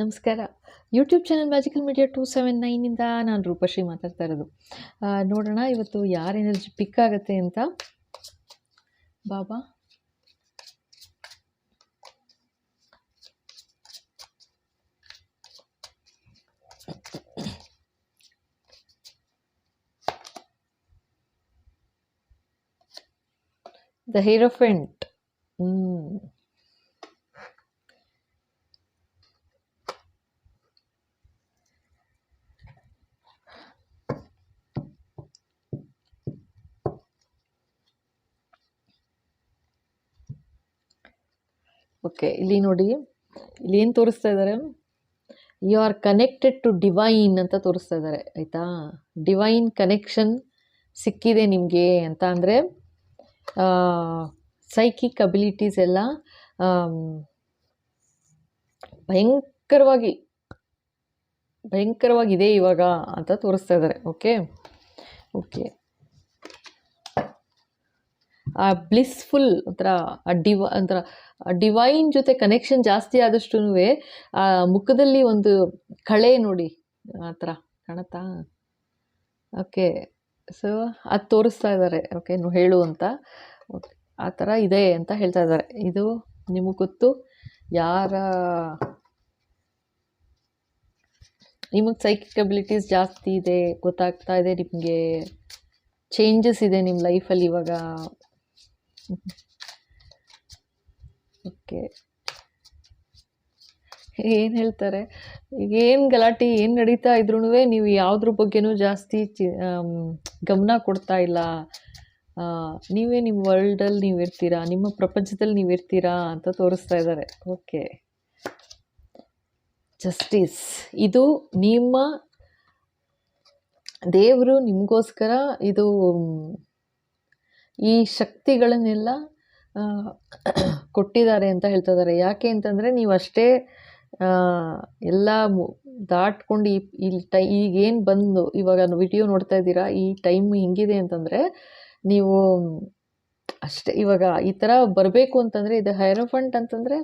ನಮಸ್ಕಾರ. YouTube channel magical media two seven ನೈನಿಂದ ನಾನು ರೂಪಶ್ರೀ ಮಾತಾಡ್ತಾ ಇರೋದು. ನೋಡೋಣ ಇವತ್ತು ಯಾರ ಎನರ್ಜಿ ಪಿಕ್ ಆಗುತ್ತೆ ಅಂತ. ಬಾಬಾ. The ಹೀರೋಫೆಂಟ್ hmm. ಓಕೆ, ಇಲ್ಲಿ ನೋಡಿ, ಇಲ್ಲಿ ಏನು ತೋರಿಸ್ತಾ ಇದ್ದಾರೆ you are connected to divine ಅಂತ ತೋರಿಸ್ತಾ ಇದ್ದಾರೆ ಆಯಿತಾ? ಡಿವೈನ್ ಕನೆಕ್ಷನ್ ಸಿಕ್ಕಿದೆ ನಿಮಗೆ ಅಂತ ಅಂದರೆ ಸೈಕಿಕ್ ಅಬಿಲಿಟೀಸ್ ಎಲ್ಲ ಭಯಂಕರವಾಗಿ ಭಯಂಕರವಾಗಿದೆ ಇವಾಗ ಅಂತ ತೋರಿಸ್ತಾ ಇದ್ದಾರೆ ಓಕೆ? ಓಕೆ. ಆ ಬ್ಲಿಸ್ಫುಲ್ ಒಂಥರ ಡಿವ ಒಂಥರ ಡಿವೈನ್ ಜೊತೆ ಕನೆಕ್ಷನ್ ಜಾಸ್ತಿ ಆದಷ್ಟು ಆ ಮುಖದಲ್ಲಿ ಒಂದು ಕಳೆ ನೋಡಿ, ಆ ಥರ ಕಾಣತ್ತಾ? ಓಕೆ ಸೊ ಅದು ತೋರಿಸ್ತಾ ಇದ್ದಾರೆ ಓಕೆ ನೀವು ಹೇಳು ಅಂತ. ಓಕೆ ಆ ಥರ ಇದೆ ಅಂತ ಹೇಳ್ತಾ ಇದ್ದಾರೆ ಇದು ನಿಮಗೆ ಗೊತ್ತು. ಯಾರ, ನಿಮಗೆ ಸೈಕಿಕ್ ಅಬಿಲಿಟೀಸ್ ಜಾಸ್ತಿ ಇದೆ, ಗೊತ್ತಾಗ್ತಾ ಇದೆ, ನಿಮಗೆ ಚೇಂಜಸ್ ಇದೆ ನಿಮ್ಮ ಲೈಫಲ್ಲಿ ಇವಾಗ. ಓಕೆ. ಏನು ಹೇಳ್ತಾರೆ? ಈಗ ಏನು ಗಲಾಟೆ, ಏನು ನಡೀತಾ ಇದ್ರೂ ನೀವು ಯಾವುದ್ರ ಬಗ್ಗೆನೂ ಜಾಸ್ತಿ ಚಿ ಗಮನ ಕೊಡ್ತಾ ಇಲ್ಲ. ನೀವೇ ನಿಮ್ಮ ವರ್ಲ್ಡಲ್ಲಿ ನೀವು ಇರ್ತೀರಾ? ನಿಮ್ಮ ಪ್ರಪಂಚದಲ್ಲಿ ನೀವು ಇರ್ತೀರಾ ಅಂತ ತೋರಿಸ್ತಾ ಇದ್ದಾರೆ. ಓಕೆ. ಜಸ್ಟಿಸ್. ಇದು ನಿಮ್ಮ ದೇವರು ನಿಮಗೋಸ್ಕರ, ಇದು ಈ ಶಕ್ತಿಗಳನ್ನೆಲ್ಲ ಕೊಟ್ಟಿದ್ದಾರೆ ಅಂತ ಹೇಳ್ತಾ ಇದ್ದಾರೆ. ಯಾಕೆ ಅಂತಂದರೆ ನೀವು ಅಷ್ಟೇ ಎಲ್ಲ ದಾಟ್ಕೊಂಡು ಈ ಇಲ್ಲಿ ಟೈ, ಈಗೇನು ಬಂದು ಇವಾಗ ವಿಡಿಯೋ ನೋಡ್ತಾ ಇದ್ದೀರಾ, ಈ ಟೈಮ್ ಹಿಂಗಿದೆ ಅಂತಂದರೆ ನೀವು ಅಷ್ಟೇ ಇವಾಗ ಈ ಥರ ಬರಬೇಕು ಅಂತಂದರೆ ಇದು ಹೈರೋಫಂಟ್ ಅಂತಂದರೆ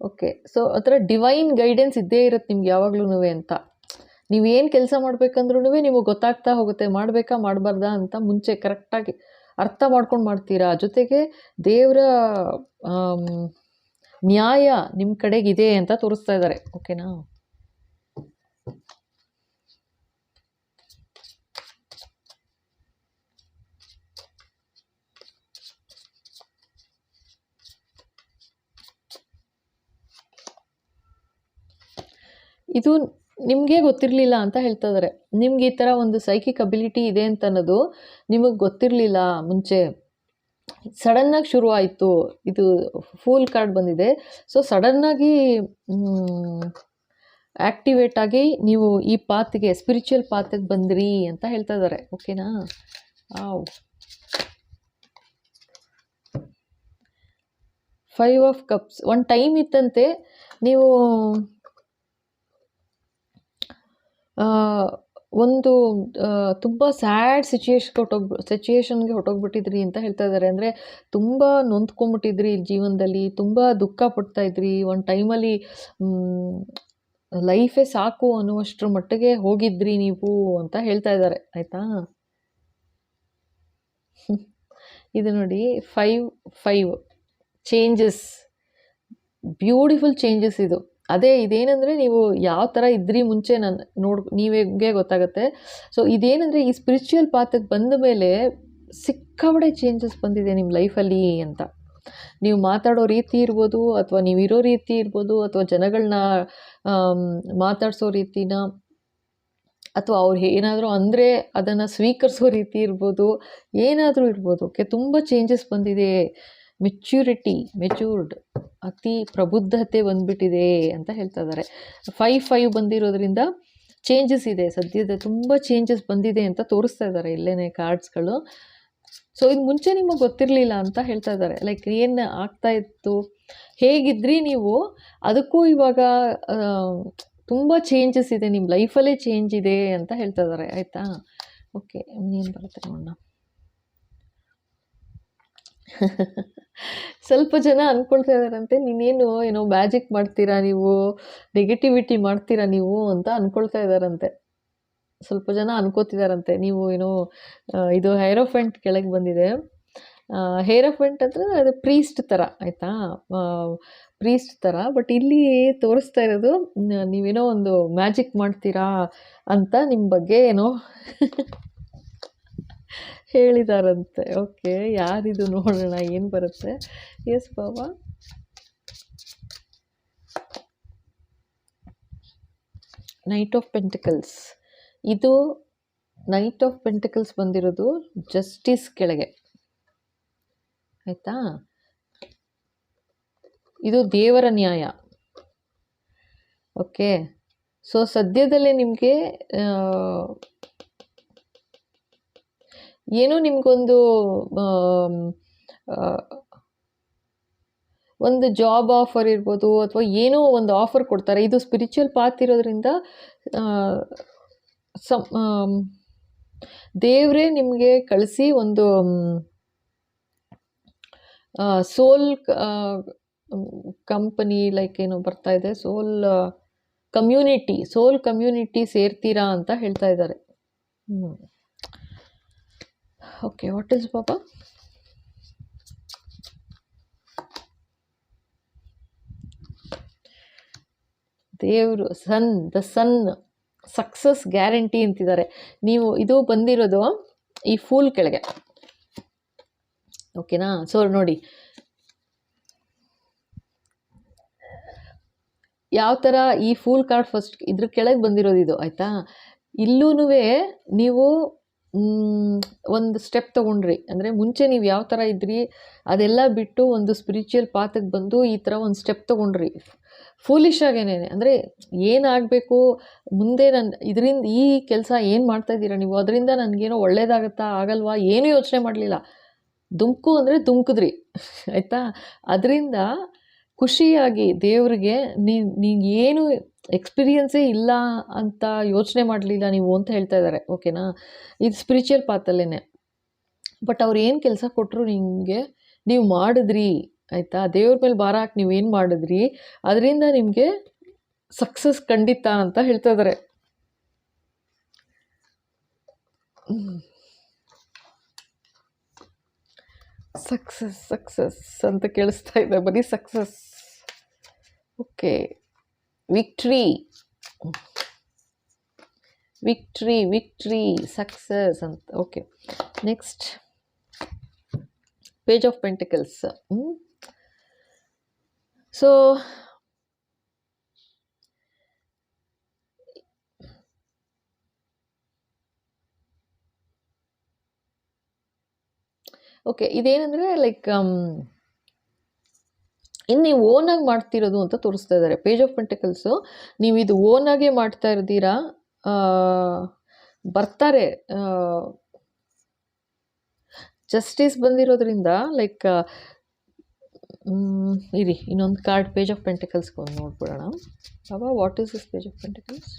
ಓಕೆ ಸೊ ಆ ಡಿವೈನ್ ಗೈಡೆನ್ಸ್ ಇದ್ದೇ ಇರುತ್ತೆ ನಿಮ್ಗೆ ಯಾವಾಗ್ಲೂ ಅಂತ. ನೀವೇನು ಕೆಲಸ ಮಾಡ್ಬೇಕಂದ್ರೂ ನಿಮಗೆ ಗೊತ್ತಾಗ್ತಾ ಹೋಗುತ್ತೆ, ಮಾಡಬೇಕಾ, ಮಾಡಬಾರ್ದಾ ಅಂತ ಮುಂಚೆ ಕರೆಕ್ಟಾಗಿ ಅರ್ಥ ಮಾಡ್ಕೊಂಡು ಮಾಡ್ತೀರಾ? ಜೊತೆಗೆ ದೇವರ ನ್ಯಾಯ ನಿಮ್ಮ ಕಡೆಗಿದೆ ಅಂತ ತೋರಿಸ್ತಾ ಇದ್ದಾರೆ ಓಕೆನಾ ಇದು ನಿಮಗೆ ಗೊತ್ತಿರಲಿಲ್ಲ ಅಂತ ಹೇಳ್ತಾ ಇದ್ದಾರೆ ನಿಮ್ಗೆ ಈ ಥರ ಒಂದು ಸೈಕಿಕ್ ಅಬಿಲಿಟಿ ಇದೆ ಅಂತ ಅನ್ನೋದು ನಿಮಗೆ ಗೊತ್ತಿರಲಿಲ್ಲ ಮುಂಚೆ. ಸಡನ್ನಾಗಿ ಶುರು ಆಯಿತು ಇದು ಫೂಲ್ ಕಾರ್ಡ್ ಬಂದಿದೆ. ಸೊ, ಸಡನ್ನಾಗಿ ಆ್ಯಕ್ಟಿವೇಟ್ ಆಗಿ ನೀವು ಈ ಪಾತ್ಗೆ ಸ್ಪಿರಿಚುವಲ್ ಪಾತ್ಗೆ ಬಂದ್ರಿ ಅಂತ ಹೇಳ್ತಾ ಇದ್ದಾರೆ ಓಕೆನಾ? ಆವ್ ಫೈವ್ ಆಫ್ ಕಪ್ಸ್. ಒಂದು ಟೈಮ್ ಇತ್ತಂತೆ, ನೀವು ಒಂದು ತುಂಬ ಸ್ಯಾಡ್ ಸಿಚುಯೇಷನ್ ಹೊಟ್ಟೋಗ್ ಸಿಚುಯೇಷನ್ಗೆ ಹೊಟ್ಟೋಗ್ಬಿಟ್ಟಿದ್ರಿ ಅಂತ ಹೇಳ್ತಾ ಇದ್ದಾರೆ ಅಂದರೆ ತುಂಬ ನೊಂದ್ಕೊಂಬಿಟ್ಟಿದ್ರಿ ಜೀವನದಲ್ಲಿ, ತುಂಬ ದುಃಖ ಪಡ್ತಾ ಇದ್ರಿ. ಒಂದು ಟೈಮಲ್ಲಿ ಲೈಫೇ ಸಾಕು ಅನ್ನುವಷ್ಟರ ಮಟ್ಟಿಗೆ ಹೋಗಿದ್ರಿ ನೀವು ಅಂತ ಹೇಳ್ತಾ ಇದ್ದಾರೆ ಆಯಿತಾ? ಇದು ನೋಡಿ five five changes beautiful changes ಇದು. ಅದೇ ಇದೇನಂದರೆ ನೀವು ಯಾವ ಥರ ಇದ್ರಿ ಮುಂಚೆ ನಾನು ನೋಡ್ ನೀವೇ ಗೊತ್ತಾಗುತ್ತೆ. ಸೊ ಇದೇನಂದರೆ ಈ ಸ್ಪಿರಿಚುವಲ್ ಪಾತ್ರಕ್ಕೆ ಬಂದ ಮೇಲೆ ಸಿಕ್ಕಾಬಡೆ ಚೇಂಜಸ್ ಬಂದಿದೆ ನಿಮ್ಮ ಲೈಫಲ್ಲಿ ಅಂತ. ನೀವು ಮಾತಾಡೋ ರೀತಿ ಇರ್ಬೋದು ಅಥವಾ ನೀವು ಇರೋ ರೀತಿ ಇರ್ಬೋದು ಅಥವಾ ಜನಗಳನ್ನ ಮಾತಾಡಿಸೋ ರೀತಿನ ಅಥವಾ ಅವ್ರು ಏನಾದರೂ ಅಂದರೆ ಅದನ್ನು ಸ್ವೀಕರಿಸೋ ರೀತಿ ಇರ್ಬೋದು ಏನಾದರೂ ಇರ್ಬೋದು ಓಕೆ ತುಂಬ ಚೇಂಜಸ್ ಬಂದಿದೆ ಮೆಚ್ಯೂರಿಟಿ ಮೆಚ್ಯೂರ್ಡ್ ಅತಿ ಪ್ರಬುದ್ಧತೆ ಬಂದ್ಬಿಟ್ಟಿದೆ ಅಂತ ಹೇಳ್ತಾ ಇದ್ದಾರೆ. ಫೈವ್ ಫೈವ್ ಬಂದಿರೋದ್ರಿಂದ ಚೇಂಜಸ್ ಇದೆ. ಸದ್ಯದ ತುಂಬ ಚೇಂಜಸ್ ಬಂದಿದೆ ಅಂತ ತೋರಿಸ್ತಾ ಇದ್ದಾರೆ ಇಲ್ಲೇ ಕಾರ್ಡ್ಸ್ಗಳು ಸೊ ಇದು ಮುಂಚೆ ನಿಮಗೆ ಗೊತ್ತಿರಲಿಲ್ಲ ಅಂತ ಹೇಳ್ತಾ ಇದ್ದಾರೆ. ಲೈಕ್ ಏನು ಆಗ್ತಾ ಇತ್ತು? ಹೇಗಿದ್ರಿ ನೀವು? ಅದಕ್ಕೂ ಇವಾಗ ತುಂಬ ಚೇಂಜಸ್ ಇದೆ. ನಿಮ್ಮ ಲೈಫಲ್ಲೇ ಚೇಂಜ್ ಇದೆ ಅಂತ ಹೇಳ್ತಾ ಇದ್ದಾರೆ. ಆಯಿತಾ? ಓಕೆ ಇನ್ನೇನು ಬರುತ್ತೆ ನೋಡೋಣ. ಸ್ವಲ್ಪ ಜನ ಅಂದ್ಕೊಳ್ತಾ ಇದ್ದಾರಂತೆ ನೀನೇನು ಏನೋ ಮ್ಯಾಜಿಕ್ ಮಾಡ್ತೀರಾ ನೀವು ನೆಗೆಟಿವಿಟಿ ಮಾಡ್ತೀರಾ ನೀವು ಅಂತ ಅಂದ್ಕೊಳ್ತಾ ಇದ್ದಾರಂತೆ ಸ್ವಲ್ಪ ಜನ ಅನ್ಕೋತಿದಾರಂತೆ. ನೀವು ಏನೋ ಇದು ಹೇರೋಫೆಂಟ್ ಕೆಳಗೆ ಬಂದಿದೆ. ಹೇರೋಫೆಂಟ್ ಅಂದರೆ ಅದು ಪ್ರೀಸ್ಟ್ ಥರ ಆಯಿತಾ? ಪ್ರೀಸ್ಟ್ ಥರ ಬಟ್ ಇಲ್ಲಿ ತೋರಿಸ್ತಾ ಇರೋದು ನೀವೇನೋ ಒಂದು ಮ್ಯಾಜಿಕ್ ಮಾಡ್ತೀರಾ ಅಂತ ನಿಮ್ಮ ಬಗ್ಗೆ ಏನೋ ಹೇಳಿದಾರಂತೆ. ಓಕೆ ಯಾರಿದು ನೋಡೋಣ, ಏನು ಬರುತ್ತೆ? Yes Baba. Knight of pentacles ಇದು ನೈಟ್ ಆಫ್ ಪೆಂಟಿಕಲ್ಸ್ ಬಂದಿರೋದು ಜಸ್ಟಿಸ್ ಕೆಳಗೆ. ಆಯಿತಾ? ಇದು ದೇವರ ನ್ಯಾಯ. ಓಕೆ ಸೊ ಸದ್ಯದಲ್ಲೇ ನಿಮಗೆ ಏನೋ ನಿಮಗೊಂದು ಒಂದು ಜಾಬ್ ಆಫರ್ ಇರ್ಬೋದು ಅಥವಾ ಏನೋ ಒಂದು ಆಫರ್ ಕೊಡ್ತಾರೆ. ಇದು ಸ್ಪಿರಿಚುವಲ್ ಪಾತ್ ಇರೋದ್ರಿಂದ ಸಮ್ ದೇವರೇ ನಿಮಗೆ ಕಳಿಸಿ ಒಂದು ಸೋಲ್ ಕಂಪನಿ ಲೈಕ್ ಏನು ಬರ್ತಾ ಇದೆ. ಸೋಲ್ ಕಮ್ಯುನಿಟಿ ಸೋಲ್ ಕಮ್ಯುನಿಟಿ ಸೇರ್ತೀರಾ ಅಂತ ಹೇಳ್ತಾ ಇದ್ದಾರೆ. Okay what is baba? ದೇವರು, sun, the sun. Success guarantee ಅಂತಿದ್ದಾರೆ. ನೀವು ಇದು ಬಂದಿರೋದು ಈ ಫೂಲ್ ಕೆಳಗೆ. ಓಕೆನಾ ಸೊ ನೋಡಿ. ಯಾವ ಥರ ಈ ಫೂಲ್ ಕಾರ್ಡ್ ಫಸ್ಟ್ ಇದ್ರ ಕೆಳಗೆ ಬಂದಿರೋದು ಇದು, ಆಯಿತಾ? ಇಲ್ಲೂ ನೀವು ಒಂದು ಸ್ಟೆಪ್ ತೊಗೊಂಡ್ರಿ. ಅಂದರೆ ಮುಂಚೆ ನೀವು ಯಾವ ಥರ ಇದ್ರಿ, ಅದೆಲ್ಲ ಬಿಟ್ಟು ಒಂದು ಸ್ಪಿರಿಚುವಲ್ ಪಾತಕ್ಕೆ ಬಂದು ಈ ಥರ ಒಂದು ಸ್ಟೆಪ್ ತೊಗೊಂಡ್ರಿ. ಫೂಲಿಶ್ ಆಗೇನೇ. ಅಂದರೆ ಏನಾಗಬೇಕು ಮುಂದೆ ನನ್ನ ಇದರಿಂದ ಈ ಕೆಲಸ ಏನು ಮಾಡ್ತಾ ಇದ್ದೀರಾ ನೀವು? ಅದರಿಂದ ನನಗೇನೋ ಒಳ್ಳೇದಾಗತ್ತಾ, ಆಗಲ್ವಾ? ಏನೂ ಯೋಚನೆ ಮಾಡಲಿಲ್ಲ. ದುಮ್ಕು ಅಂದರೆ ದುಮ್ಕಿದ್ರಿ. ಆಯಿತಾ? ಅದರಿಂದ ಖುಷಿಯಾಗಿ ದೇವರಿಗೆ ನೀನು ಏನು ಎಕ್ಸ್ಪೀರಿಯನ್ಸೇ ಇಲ್ಲ ಅಂತ ಯೋಚನೆ ಮಾಡಲಿಲ್ಲ ನೀವು ಅಂತ ಹೇಳ್ತಾ ಇದ್ದಾರೆ ಓಕೆನಾ ಇದು ಸ್ಪಿರಿಚುವಲ್ ಪಾತಲ್ಲೇ ಬಟ್ ಅವ್ರು ಏನು ಕೆಲಸ ಕೊಟ್ಟರು ನಿಮಗೆ ನೀವು ಮಾಡಿದ್ರಿ, ಆಯಿತಾ? ದೇವ್ರ ಮೇಲೆ ಭಾರ ಹಾಕಿ ನೀವು ಏನು ಮಾಡಿದ್ರಿ? ಅದರಿಂದ ನಿಮಗೆ ಸಕ್ಸಸ್ ಖಂಡಿತ ಅಂತ ಹೇಳ್ತಾ ಇದ್ದಾರೆ. ಸಕ್ಸಸ್ ಸಕ್ಸಸ್ ಅಂತ ಕೇಳಿಸ್ತಾ ಇದೆ, ಬರೀ success okay victory victory victory success ಅಂತ okay next page of pentacles so okay ಇದೇನಂದರೆ like ಇನ್ನು ನೀವು ಓನಾಗಿ ಮಾಡ್ತಿರೋದು ಅಂತ ತೋರಿಸ್ತಾ ಇದ್ದಾರೆ ಪೇಜ್ ಆಫ್ ಪೆಂಟಿಕಲ್ಸು ನೀವು ಇದು ಓನಾಗೇ ಮಾಡ್ತಾ ಇರ್ತೀರಾ ಬರ್ತಾರೆ. ಜಸ್ಟಿಸ್ ಬಂದಿರೋದ್ರಿಂದ ಲೈಕ್ ಇರಿ, ಇನ್ನೊಂದು ಕಾರ್ಡ್ ಪೇಜ್ ಆಫ್ ಪೆಂಟಿಕಲ್ಸ್ಗೆ ಒಂದು ನೋಡ್ಬಿಡೋಣ. ಬಾಬಾ what is this page of pentacles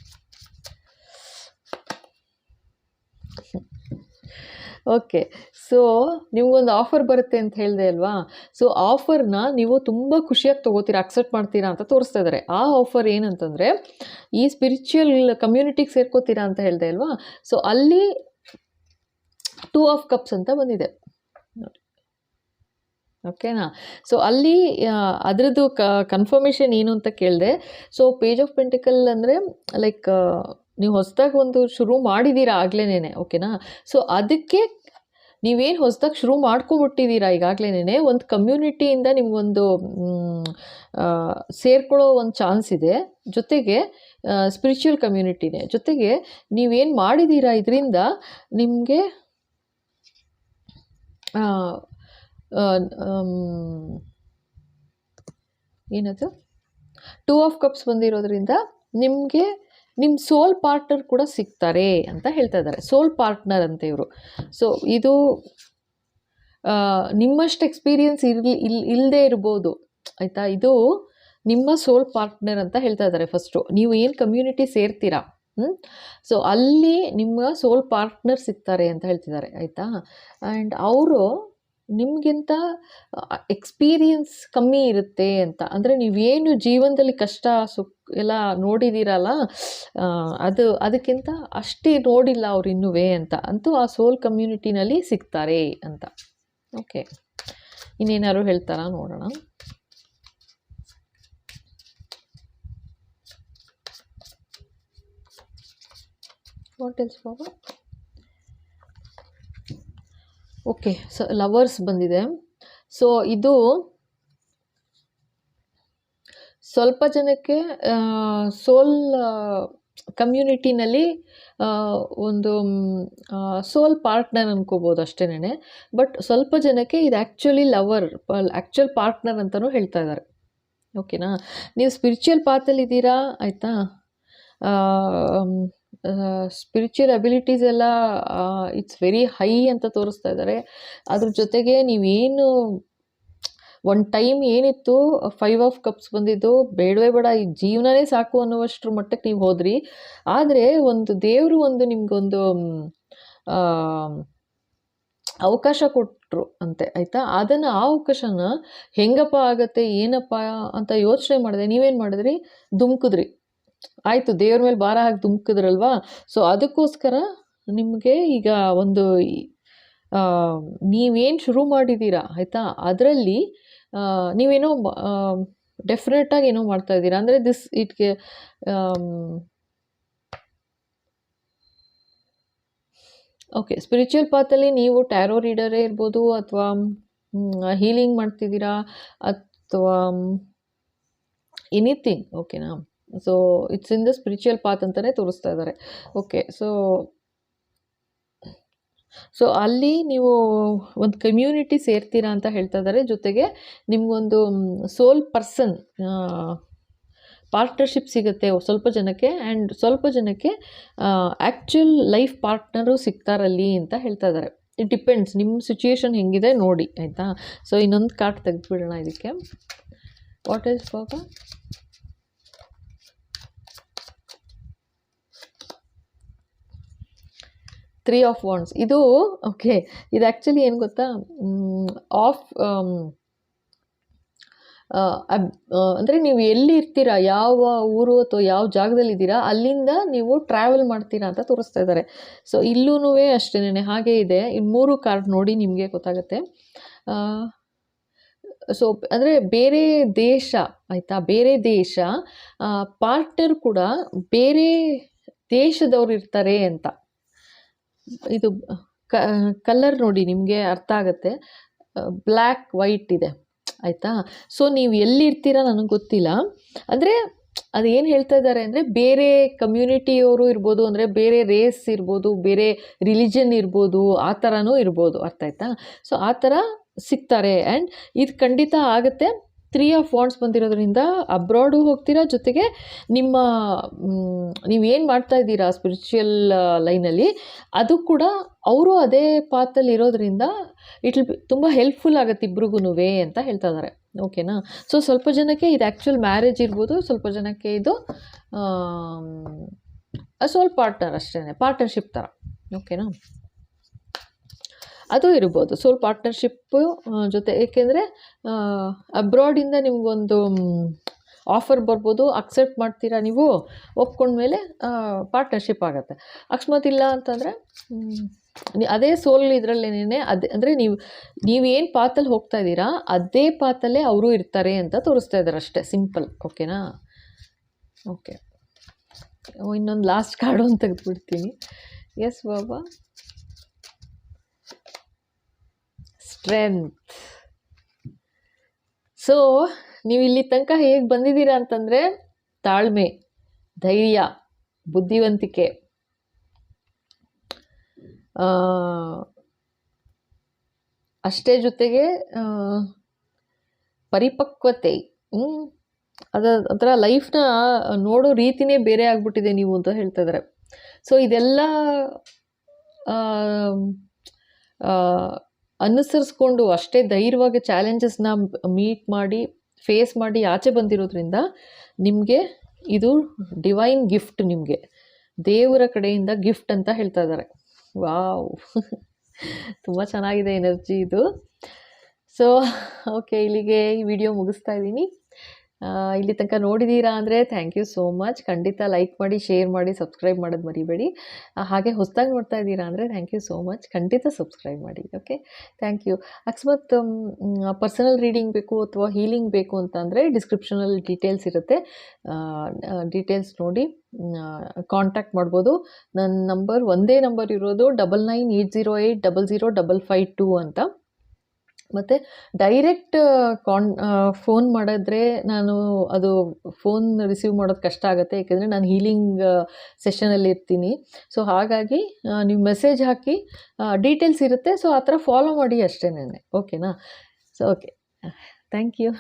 okay so ನಿಮಗೊಂದು ಆಫರ್ ಬರುತ್ತೆ ಅಂತ ಹೇಳಿದೆ ಅಲ್ವಾ? ಸೊ ಆಫರ್ನ ನೀವು ತುಂಬ ಖುಷಿಯಾಗಿ ತೊಗೋತೀರಾ ಅಕ್ಸೆಪ್ಟ್ ಮಾಡ್ತೀರಾ ಅಂತ ತೋರಿಸ್ತಾ ಇದ್ದಾರೆ ಆ ಆಫರ್ ಏನಂತಂದರೆ, ಈ ಸ್ಪಿರಿಚುವಲ್ ಕಮ್ಯುನಿಟಿಗೆ ಸೇರ್ಕೋತೀರಾ ಅಂತ ಹೇಳಿದೆ ಅಲ್ವಾ? ಸೊ ಅಲ್ಲಿ ಟೂ ಆಫ್ ಕಪ್ಸ್ ಅಂತ ಬಂದಿದೆ. ನೋಡಿ. ಓಕೆನಾ ಸೊ ಅಲ್ಲಿ ಅದರದ್ದು ಕ ಕನ್ಫರ್ಮೇಷನ್ ಏನು ಅಂತ ಕೇಳಿದೆ. ಸೊ ಪೇಜ್ ಆಫ್ ಪೆಂಟಿಕಲ್ ಅಂದರೆ ಲೈಕ್ ನೀವು ಹೊಸದಾಗಿ ಒಂದು ಶುರು ಮಾಡಿದ್ದೀರಾ ಆಗ್ಲೇನೆ ಓಕೆನಾ ಸೊ ಅದಕ್ಕೆ ನೀವೇನು ಹೊಸದಾಗಿ ಶುರು ಮಾಡ್ಕೊಬಿಟ್ಟಿದ್ದೀರಾ ಈಗಾಗಲೇ ಒಂದು ಕಮ್ಯುನಿಟಿಯಿಂದ ನಿಮಗೊಂದು ಸೇರ್ಕೊಳ್ಳೋ ಒಂದು ಚಾನ್ಸ್ ಇದೆ. ಜೊತೆಗೆ ಸ್ಪಿರಿಚುವಲ್ ಕಮ್ಯುನಿಟಿನೇ ಜೊತೆಗೆ ನೀವೇನು ಮಾಡಿದ್ದೀರಾ ಇದರಿಂದ ನಿಮಗೆ ಏನದು? ಟೂ ಆಫ್ ಕಪ್ಸ್ ಬಂದಿರೋದ್ರಿಂದ ನಿಮಗೆ ನಿಮ್ಮ ಸೋಲ್ ಪಾರ್ಟ್ನರ್ ಕೂಡ ಸಿಗ್ತಾರೆ ಅಂತ ಹೇಳ್ತಾ ಇದ್ದಾರೆ. ಸೋಲ್ ಪಾರ್ಟ್ನರ್ ಅಂತ ಇವರು. ಸೊ ಇದು ನಿಮ್ಮಷ್ಟು ಎಕ್ಸ್ಪೀರಿಯನ್ಸ್ ಇರಲಿ, ಇಲ್ ಇಲ್ಲದೆ ಇರ್ಬೋದು. ಆಯಿತಾ? ಇದು ನಿಮ್ಮ ಸೋಲ್ ಪಾರ್ಟ್ನರ್ ಅಂತ ಹೇಳ್ತಾ ಇದ್ದಾರೆ ಫಸ್ಟು ನೀವು ಏನು ಕಮ್ಯುನಿಟಿ ಸೇರ್ತೀರಾ? ಹ್ಞೂ ಸೊ ಅಲ್ಲಿ ನಿಮ್ಮ ಸೋಲ್ ಪಾರ್ಟ್ನರ್ ಸಿಗ್ತಾರೆ ಅಂತ ಹೇಳ್ತಿದ್ದಾರೆ. ಆಯಿತಾ? ಆ್ಯಂಡ್ ಅವರು ನಿಮಗಿಂತ ಎಕ್ಸ್ಪೀರಿಯನ್ಸ್ ಕಮ್ಮಿ ಇರುತ್ತೆ ಅಂತ. ಅಂದರೆ ನೀವೇನು ಜೀವನದಲ್ಲಿ ಕಷ್ಟ, ಸುಖ ಎಲ್ಲ ನೋಡಿದ್ದೀರಲ್ಲ ಅದು, ಅದಕ್ಕಿಂತ ಅಷ್ಟೇ ನೋಡಿಲ್ಲ ಅವ್ರು ಇನ್ನೂ ಅಂತ. ಅಂತೂ ಆ ಸೋಲ್ ಕಮ್ಯುನಿಟಿನಲ್ಲಿ ಸಿಗ್ತಾರೆ ಅಂತ. ಓಕೆ ಇನ್ನೇನಾದ್ರು ಹೇಳ್ತಾರಾ? ನೋಡೋಣ. ವಾಟ್ ಇಸ್ ಬಾಬಾ ಓಕೆ ಸೊ ಲವರ್ಸ್ ಬಂದಿದೆ. ಸೊ ಇದು, ಸ್ವಲ್ಪ ಜನಕ್ಕೆ ಸೋಲ್ ಕಮ್ಯುನಿಟಿನಲ್ಲಿ ಒಂದು ಸೋಲ್ ಪಾರ್ಟ್ನರ್ ಅನ್ಕೋಬೋದು ಅಷ್ಟೇನೆ ಬಟ್ ಸ್ವಲ್ಪ ಜನಕ್ಕೆ ಇದು ಆ್ಯಕ್ಚುಲಿ ಲವರ್ ಆ್ಯಕ್ಚುಯಲ್ ಪಾರ್ಟ್ನರ್ ಅಂತಲೂ ಹೇಳ್ತಾ ಇದ್ದಾರೆ ಓಕೆನಾ ನೀವು ಸ್ಪಿರಿಚುವಲ್ ಪಾತಲ್ಲಿದ್ದೀರಾ ಆಯಿತಾ? ಸ್ಪಿರಿಚುವಲ್ ಅಬಿಲಿಟೀಸ್ ಎಲ್ಲ ಇಟ್ಸ್ ವೆರಿ ಹೈ ಅಂತ ತೋರಿಸ್ತಾ ಇದ್ದಾರೆ ಅದ್ರ ಜೊತೆಗೆ ನೀವೇನು ಒಂದು ಟೈಮ್ ಏನಿತ್ತು ಫೈವ್ ಆಫ್ ಕಪ್ಸ್ ಬಂದಿದ್ದು, ಬೇಡವೇ ಬೇಡ, ಈ ಜೀವನನೇ ಸಾಕು ಅನ್ನುವಷ್ಟ್ರ ಮಟ್ಟಕ್ಕೆ ನೀವು ಹೋದ್ರಿ. ಆದರೆ ಒಂದು ದೇವರು ಒಂದು ನಿಮ್ಗೊಂದು ಅವಕಾಶ ಕೊಟ್ಟರು ಅಂತೆ, ಆಯಿತಾ? ಅದನ್ನು ಆ ಅವಕಾಶನ ಹೆಂಗಪ್ಪ ಆಗತ್ತೆ, ಏನಪ್ಪ ಅಂತ ಯೋಚನೆ ಮಾಡಿದೆ, ನೀವೇನು ಮಾಡಿದ್ರಿ? ಧುಮ್ಕಿದ್ರಿ. ಆಯಿತು, ದೇವ್ರ ಮೇಲೆ ಭಾರ ಹಾಕಿ ಧುಮ್ಕಿದ್ರಲ್ವಾ? ಸೊ ಅದಕ್ಕೋಸ್ಕರ ನಿಮಗೆ ಈಗ ಒಂದು ನೀವೇನು ಶುರು ಮಾಡಿದ್ದೀರಾ ಆಯಿತಾ? ಅದರಲ್ಲಿ ನೀವೇನೋ ಡೆಫಿನೆಟಾಗಿ ಏನೋ ಮಾಡ್ತಾ ಇದ್ದೀರಾ? ಅಂದರೆ ದಿಸ್ ಇಟ್ಗೆ ಓಕೆ ಸ್ಪಿರಿಚುವಲ್ ಪಾತಲ್ಲಿ ನೀವು ಟ್ಯಾರೋ ರೀಡರೇ ಇರ್ಬೋದು, ಅಥವಾ ಹೀಲಿಂಗ್ ಮಾಡ್ತಿದ್ದೀರಾ, ಅಥವಾ ಎನಿಥಿಂಗ್ ಓಕೆನಾ so it's in the spiritual path ಅಂತಲೇ ತೋರಿಸ್ತಾ ಇದ್ದಾರೆ. ಓಕೆ ಸೊ ಸೊ ಅಲ್ಲಿ ನೀವು ಒಂದು ಕಮ್ಯುನಿಟಿ ಸೇರ್ತೀರಾ ಅಂತ ಹೇಳ್ತಾ ಇದ್ದಾರೆ. ಜೊತೆಗೆ ನಿಮಗೊಂದು ಸೋಲ್ ಪರ್ಸನ್ ಪಾರ್ಟ್ನರ್ಶಿಪ್ ಸಿಗುತ್ತೆ ಸ್ವಲ್ಪ ಜನಕ್ಕೆ ಆ್ಯಂಡ್ ಸ್ವಲ್ಪ ಜನಕ್ಕೆ ಆ್ಯಕ್ಚುಯಲ್ ಲೈಫ್ ಪಾರ್ಟ್ನರು ಸಿಗ್ತಾರಲ್ಲಿ ಅಂತ ಹೇಳ್ತಾ ಇದ್ದಾರೆ. ಇಟ್ ಡಿಪೆಂಡ್ಸ್ ನಿಮ್ಮ ಸಿಚುಯೇಷನ್ ಹೆಂಗಿದೆ ನೋಡಿ, ಆಯಿತಾ? ಸೊ ಇನ್ನೊಂದು ಕಾರ್ಡ್ ತೆಗೆದುಬಿಡೋಣ ಇದಕ್ಕೆ. ವಾಟ್ ಈಸ್ ಬಾಬಾ ತ್ರೀ ಆಫ್ ವಾಂಡ್ಸ್ ಇದು ಓಕೆ ಇದು ಆ್ಯಕ್ಚುಲಿ ಏನು ಗೊತ್ತಾ? ಆಫ್ ಅಂದರೆ ನೀವು ಎಲ್ಲಿ ಇರ್ತೀರಾ? ಯಾವ ಊರು ಅಥವಾ ಯಾವ ಜಾಗದಲ್ಲಿ ಇದ್ದೀರಾ? ಅಲ್ಲಿಂದ ನೀವು ಟ್ರಾವೆಲ್ ಮಾಡ್ತೀರಾ ಅಂತ ತೋರಿಸ್ತಾ ಇದ್ದಾರೆ. ಸೊ ಇಲ್ಲೂ ಅಷ್ಟೇನೆ, ಹಾಗೆ ಇದೆ. ಈ ಮೂರು ಕಾರ್ಡ್ ನೋಡಿ ನಿಮಗೆ ಗೊತ್ತಾಗುತ್ತೆ. ಸೊ ಅಂದರೆ ಬೇರೆ ದೇಶ, ಆಯಿತಾ? ಬೇರೆ ದೇಶ ಪಾರ್ಟ್ನರ್ ಕೂಡ ಬೇರೆ ದೇಶದವ್ರು ಇರ್ತಾರೆ ಅಂತ. ಇದು ಕಲರ್ ನೋಡಿ ನಿಮಗೆ ಅರ್ಥ ಆಗುತ್ತೆ. ಬ್ಲ್ಯಾಕ್ ವೈಟ್ ಇದೆ. ಆಯಿತಾ? ಸೊ ನೀವು ಎಲ್ಲಿರ್ತೀರಾ ನನಗೆ ಗೊತ್ತಿಲ್ಲ. ಅಂದರೆ ಅದು ಏನು ಹೇಳ್ತಾ ಇದ್ದಾರೆ ಅಂದರೆ ಬೇರೆ ಕಮ್ಯುನಿಟಿಯವರು ಇರ್ಬೋದು, ಅಂದರೆ ಬೇರೆ ರೇಸ್ ಇರ್ಬೋದು, ಬೇರೆ ರಿಲಿಜನ್ ಇರ್ಬೋದು, ಆ ಥರನೂ ಇರ್ಬೋದು. ಅರ್ಥ ಆಯ್ತಾ? ಸೊ ಆ ಥರ ಸಿಗ್ತಾರೆ. ಆ್ಯಂಡ್ ಇದು ಖಂಡಿತ ಆಗುತ್ತೆ. ತ್ರೀ ಆಫ್ ವಾಂಡ್ಸ್ ಬಂದಿರೋದ್ರಿಂದ ಅಬ್ರಾಡು ಹೋಗ್ತೀರಾ? ಜೊತೆಗೆ ನಿಮ್ಮ ನೀವೇನು ಮಾಡ್ತಾ ಇದ್ದೀರಾ ಸ್ಪಿರಿಚುವಲ್ ಲೈನಲ್ಲಿ ಅದು ಕೂಡ ಅವರು ಅದೇ ಪಾತಲ್ಲಿ ಇರೋದ್ರಿಂದ ಇಟ್ ವಿಲ್ ತುಂಬ ಹೆಲ್ಪ್ಫುಲ್ ಆಗುತ್ತೆ ಇಬ್ರಿಗೂ ಅಂತ ಹೇಳ್ತಾ ಇದ್ದಾರೆ ಓಕೆನಾ ಸೊ ಸ್ವಲ್ಪ ಜನಕ್ಕೆ ಇದು ಆ್ಯಕ್ಚುಲ್ ಮ್ಯಾರೇಜ್ ಇರ್ಬೋದು, ಸ್ವಲ್ಪ ಜನಕ್ಕೆ ಇದು ಸೋಲ್ ಪಾರ್ಟ್ನರ್ ಅಷ್ಟೇ ಪಾರ್ಟ್ನರ್ಶಿಪ್ ಥರ ಓಕೆನಾ ಅದು ಇರ್ಬೋದು. ಸೋಲ್ ಪಾರ್ಟ್ನರ್ಶಿಪ್ಪು ಜೊತೆ ಏಕೆಂದರೆ ಅಬ್ರಾಡಿಂದ ನಿಮಗೊಂದು ಆಫರ್ ಬರ್ಬೋದು ಅಕ್ಸೆಪ್ಟ್ ಮಾಡ್ತೀರಾ ನೀವು, ಒಪ್ಕೊಂಡ್ಮೇಲೆ ಪಾರ್ಟ್ನರ್ಶಿಪ್ ಆಗುತ್ತೆ. ಅಕಸ್ಮಾತ್ ಇಲ್ಲ ಅಂತಂದರೆ ಅದೇ ಸೋಲ್ ಇದರಲ್ಲೇನೇ ಅದೇ, ಅಂದರೆ ನೀವು ನೀವೇನು ಪಾತಲ್ಲಿ ಹೋಗ್ತಾ ಇದ್ದೀರಾ, ಅದೇ ಪಾತಲ್ಲೇ ಅವರು ಇರ್ತಾರೆ ಅಂತ ತೋರಿಸ್ತಾ ಇದ್ದಾರೆ ಅಷ್ಟೇ, ಸಿಂಪಲ್, ಓಕೆನಾ? ಓಕೆ. ಇನ್ನೊಂದು ಲಾಸ್ಟ್ ಕಾರ್ಡು ಅಂತ ತೆಗೆದುಬಿಡ್ತೀನಿ. ಎಸ್ ಬಾಬಾ ಸ್ಟ್ರೆಂತ್ ಸೊ ನೀವು ಇಲ್ಲಿ ತನಕ ಹೇಗೆ ಬಂದಿದ್ದೀರಾ ಅಂತಂದರೆ, ತಾಳ್ಮೆ, ಧೈರ್ಯ, ಬುದ್ಧಿವಂತಿಕೆ. ಅಷ್ಟೇ ಜೊತೆಗೆ ಪರಿಪಕ್ವತೆ. ಅದ ಒಂಥರ ಲೈಫ್ನ ನೋಡೋ ರೀತಿನೇ ಬೇರೆ ಆಗಿಬಿಟ್ಟಿದೆ ನೀವು ಅಂತ ಹೇಳ್ತಾ ಇದ್ದಾರೆ ಸೊ ಇದೆಲ್ಲ ಅನುಸರಿಸ್ಕೊಂಡು ಅಷ್ಟೇ ಧೈರ್ಯವಾಗಿ ಚಾಲೆಂಜಸ್ನ ಮೀಟ್ ಮಾಡಿ ಫೇಸ್ ಮಾಡಿ ಆಚೆ ಬಂದಿರೋದ್ರಿಂದ ನಿಮಗೆ ಇದು ಡಿವೈನ್ ಗಿಫ್ಟ್ ನಿಮಗೆ. ದೇವರ ಕಡೆಯಿಂದ ಗಿಫ್ಟ್ ಅಂತ ಹೇಳ್ತಾ ಇದ್ದಾರೆ. ವಾವ್. ತುಂಬ ಚೆನ್ನಾಗಿದೆ ಎನರ್ಜಿ ಇದು. ಸೊ ಓಕೆ ಇಲ್ಲಿಗೆ ಈ ವಿಡಿಯೋ ಮುಗಿಸ್ತಾ ಇದ್ದೀನಿ. ಇಲ್ಲಿ ತನಕ ನೋಡಿದ್ದೀರಾ ಅಂದರೆ ಥ್ಯಾಂಕ್ ಯು ಸೋ ಮಚ್ ಖಂಡಿತ ಲೈಕ್ ಮಾಡಿ ಶೇರ್ ಮಾಡಿ ಸಬ್ಸ್ಕ್ರೈಬ್ ಮಾಡೋದು ಮರಿಬೇಡಿ. ಹಾಗೆ ಹೊಸದಾಗಿ ನೋಡ್ತಾ ಇದ್ದೀರಾ ಅಂದರೆ ಥ್ಯಾಂಕ್ ಯು ಸೋ ಮಚ್ ಖಂಡಿತ ಸಬ್ಸ್ಕ್ರೈಬ್ ಮಾಡಿ ಓಕೆ ಥ್ಯಾಂಕ್ ಯು ಅಕಸ್ಮಾತ್ ಪರ್ಸನಲ್ ರೀಡಿಂಗ್ ಬೇಕು ಅಥವಾ ಹೀಲಿಂಗ್ ಬೇಕು ಅಂತಂದರೆ ಡಿಸ್ಕ್ರಿಪ್ಷನಲ್ಲಿ ಡೀಟೇಲ್ಸ್ ಇರುತ್ತೆ. ಡೀಟೇಲ್ಸ್ ನೋಡಿ ಕಾಂಟ್ಯಾಕ್ಟ್ ಮಾಡ್ಬೋದು. ನನ್ನ ನಂಬರ್ ಒಂದೇ ನಂಬರ್ ಇರೋದು double nine eight zero eight double zero double five two ಅಂತ. ಮತ್ತು ಡೈರೆಕ್ಟ್ ಕಾನ್ ಫೋನ್ ಮಾಡಿದ್ರೆ ನಾನು ಅದು ಫೋನ್ ರಿಸೀವ್ ಮಾಡೋದು ಕಷ್ಟ ಆಗುತ್ತೆ. ಯಾಕೆಂದರೆ ನಾನು ಹೀಲಿಂಗ್ ಸೆಷನಲ್ಲಿ ಇರ್ತೀನಿ. ಸೊ ಹಾಗಾಗಿ ನೀವು ಮೆಸೇಜ್ ಹಾಕಿ ಡೀಟೇಲ್ಸ್ ಇರುತ್ತೆ. ಸೊ ಆ ಥರ ಫಾಲೋ ಮಾಡಿ ಅಷ್ಟೇನೆ. ಓಕೆನಾ? So okay thank you